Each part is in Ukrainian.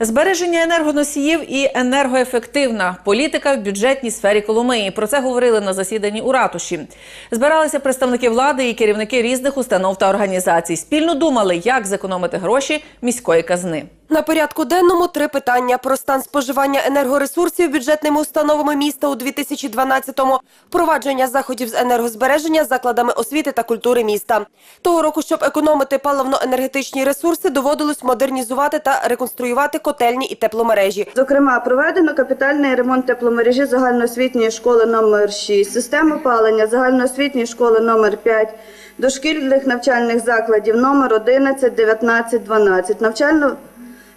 Збереження енергоносіїв і енергоефективна політика в бюджетній сфері Коломиї. Про це говорили на засіданні у ратуші. Збиралися представники влади і керівники різних установ та організацій. Спільно думали, як зекономити гроші міської казни. На порядку денному три питання. Про стан споживання енергоресурсів бюджетними установами міста у 2012-му, впровадження заходів з енергозбереження закладами освіти та культури міста. Того року, щоб економити паливно-енергетичні ресурси, доводилось модернізувати та реконструювати котельні і тепломережі. Зокрема, проведено капітальний ремонт тепломережі загальноосвітньої школи номер 6, системи опалення загальноосвітньої школи номер 5, дошкільних навчальних закладів номер 11, 19, 12,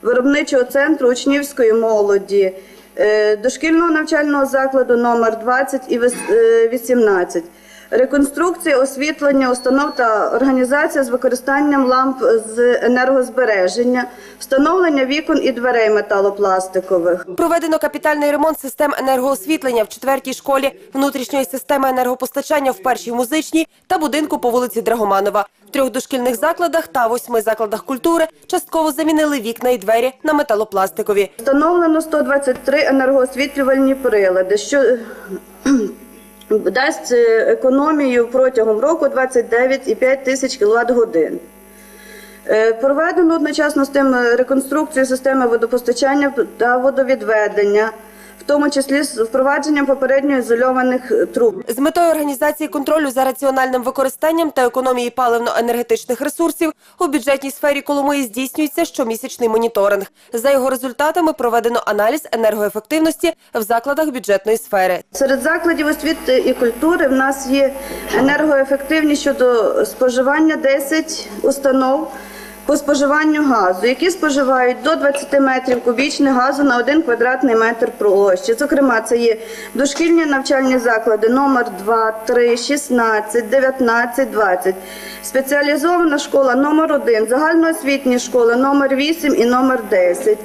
навчально-виробничого центру учнівської молоді, е, дошкільного навчального закладу номер 20 і е, 18. Реконструкція освітлення установ та організація з використанням ламп з енергозбереження, встановлення вікон і дверей металопластикових. Проведено капітальний ремонт систем енергоосвітлення в четвертій школі, внутрішньої системи енергопостачання в першій музичній та будинку по вулиці Драгоманова. В трьох дошкільних закладах та восьми закладах культури частково замінили вікна і двері на металопластикові. Встановлено 123 енергоосвітлювальні прилади, що дасть е, економію протягом року 29,5 тисяч кВт годин. Е, Проведено одночасно з тим е, реконструкцію системи водопостачання та водовідведення, тому числі з впровадженням попередньо ізольованих е, труб. З метою організації контролю за раціональним використанням та економії паливно-енергетичних ресурсів у бюджетній сфері Коломиї здійснюється щомісячний моніторинг. За його результатами проведено аналіз енергоефективності в закладах бюджетної сфери. Серед закладів освіти і культури в нас є енергоефективні щодо споживання 10 установ по споживанню газу, які споживають до 20 метрів кубічних газу на 1 квадратний метр площі. Зокрема, це є дошкільні навчальні заклади номер 2, 3, 16, 19, 20, спеціалізована школа номер 1, загальноосвітні школи номер 8 і номер 10.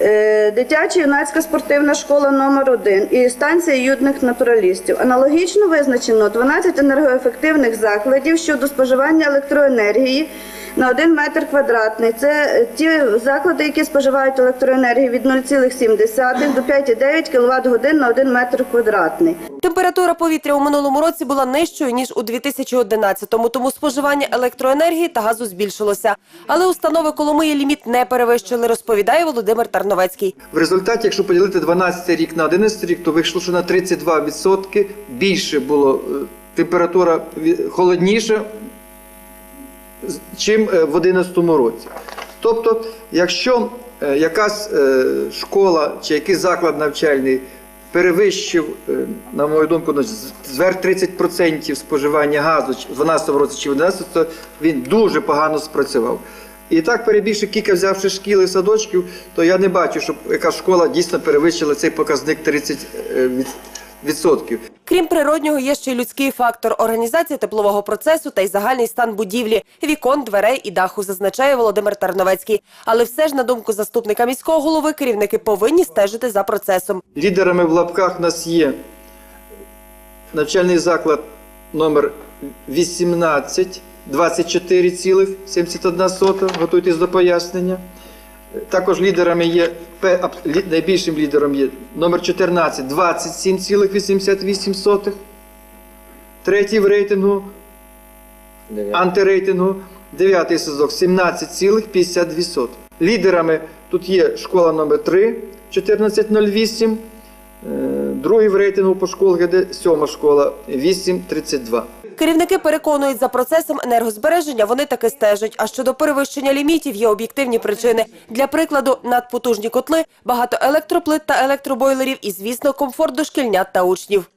Е, Дитяча юнацька спортивна школа номер 1 і станція юних натуралістів. Аналогічно визначено 12 енергоефективних закладів щодо споживання електроенергії на 1 метр квадратний. Це е, ті заклади, які споживають електроенергію від 0,7 до 5,9 кВт годин на 1 метр квадратний. Температура повітря у минулому році була нижчою ніж у 2011-му, тому споживання електроенергії та газу збільшилося. Але установи Коломиї ліміт не перевищили, розповідає Володимир Тарновецький. В результаті, якщо поділити 12 рік на 11 рік, то вийшло, що на 32% більше було е, температура з- чим е, в 2011 році. Тобто, якщо е, якась е, школа чи якийсь заклад навчальний перевищив, на мою думку, ну, зверх 30% споживання газу в 12 році чи в 11, то він дуже погано спрацював. І так, перебільши кілька взявши шкіл і садочків, то я не бачу, щоб яка школа дійсно перевищила цей показник 30%. Від- відсотків. Крім природнього, є ще й людський фактор – організація теплового процесу та й загальний стан будівлі, вікон, дверей і даху, зазначає Володимир Тарновецький. Але все ж, на думку заступника міського голови, керівники повинні стежити за процесом. Лідерами в лапках нас є навчальний заклад номер 18, 24,71. Готуйтесь до пояснення. Також лідерами є найбільшим лідером є номер 14, 27,88. Третій в рейтингу антирейтингу, дев'ятий сезон 17,52. Лідерами тут є школа номер 3 1408, е, другий в рейтингу по школах іде сьома школа 832. Керівники переконують, за процесом енергозбереження вони таки стежать. А щодо перевищення лімітів є об'єктивні причини. Для прикладу, надпотужні котли, багато електроплит та електробойлерів і, звісно, комфорт дошкільнят та учнів.